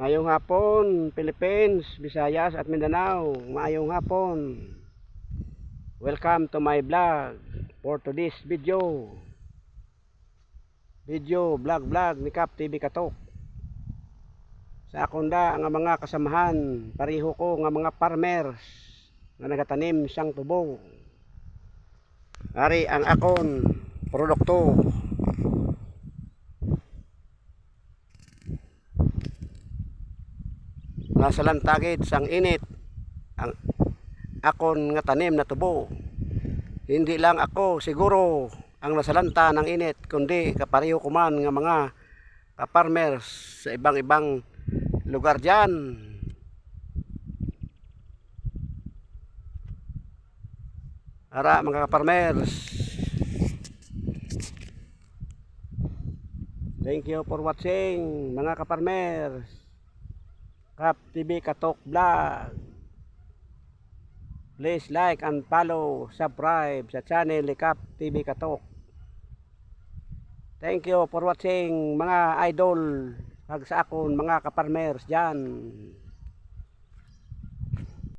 Maayong hapon, Philippines, Visayas at Mindanao. Maayong hapon. Welcome to my vlog for today's video. Video, vlog, vlog ni Kap TV Katok. Sa akunda nga mga kasamahan, pariho ko nga mga farmers nga nagatanim siyang tubo. Ari ang akon produkto nasa lantagid sang init. Ang akon nga tanim na tubo. Hindi lang ako siguro ang nasalanta ng init kundi kapareho ko man nga mga kaparmers sa ibang ibang lugar dyan. Ara mga kaparmers Thank you for watching mga kaparmers Kap TV Katok Vlog. Please like and follow, subscribe sa channel ni Kap TV Katok. Thank you for watching mga idol kag sa akon mga kaparmers dyan.